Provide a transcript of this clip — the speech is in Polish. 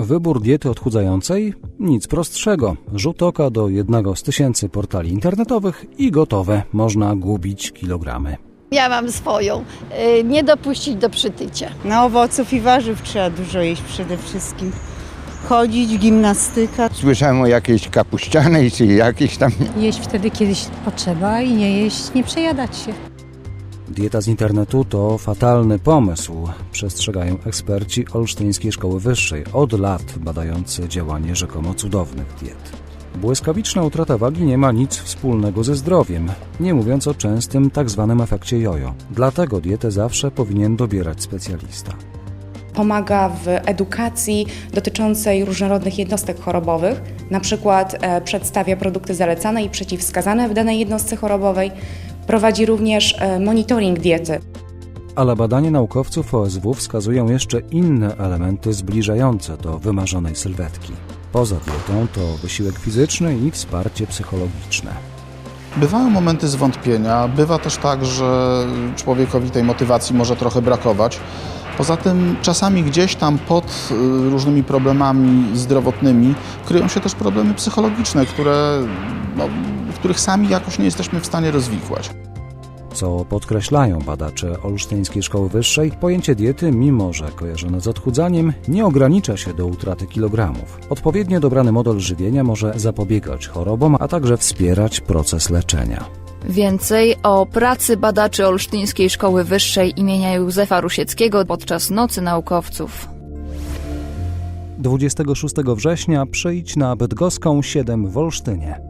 wybór diety odchudzającej? Nic prostszego. Rzut oka do jednego z tysięcy portali internetowych i gotowe. Można gubić kilogramy. Ja mam swoją. Y, Nie dopuścić do przytycia. Na owoców i warzyw trzeba dużo jeść przede wszystkim. Chodzić, gimnastyka. Słyszałem o jakiejś kapuścianej czy jakiejś tam. jeść wtedy, kiedy potrzeba i nie jeść, nie przejadać się. Dieta z internetu to fatalny pomysł, przestrzegają eksperci Olsztyńskiej Szkoły Wyższej, od lat badający działanie rzekomo cudownych diet. Błyskawiczna utrata wagi nie ma nic wspólnego ze zdrowiem, nie mówiąc o częstym tak zwanym efekcie jojo. Dlatego dietę zawsze powinien dobierać specjalista. Pomaga w edukacji dotyczącej różnorodnych jednostek chorobowych, na przykład e, przedstawia produkty zalecane i przeciwwskazane w danej jednostce chorobowej. Prowadzi również e, monitoring diety. Ale badania naukowców OSW wskazują jeszcze inne elementy zbliżające do wymarzonej sylwetki. Poza dietą to wysiłek fizyczny i wsparcie psychologiczne. Bywają momenty zwątpienia, bywa też tak, że człowiekowi tej motywacji może trochę brakować. Poza tym czasami gdzieś tam pod y, różnymi problemami zdrowotnymi kryją się też problemy psychologiczne, które, no, których sami jakoś nie jesteśmy w stanie rozwikłać. Co podkreślają badacze Olsztyńskiej Szkoły Wyższej, pojęcie diety, mimo że kojarzone z odchudzaniem, nie ogranicza się do utraty kilogramów. Odpowiednio dobrany model żywienia może zapobiegać chorobom, a także wspierać proces leczenia. Więcej o pracy badaczy Olsztyńskiej Szkoły Wyższej imienia Józefa Rusieckiego podczas Nocy Naukowców. 26 września przyjdź na Bydgoską 7 w Olsztynie.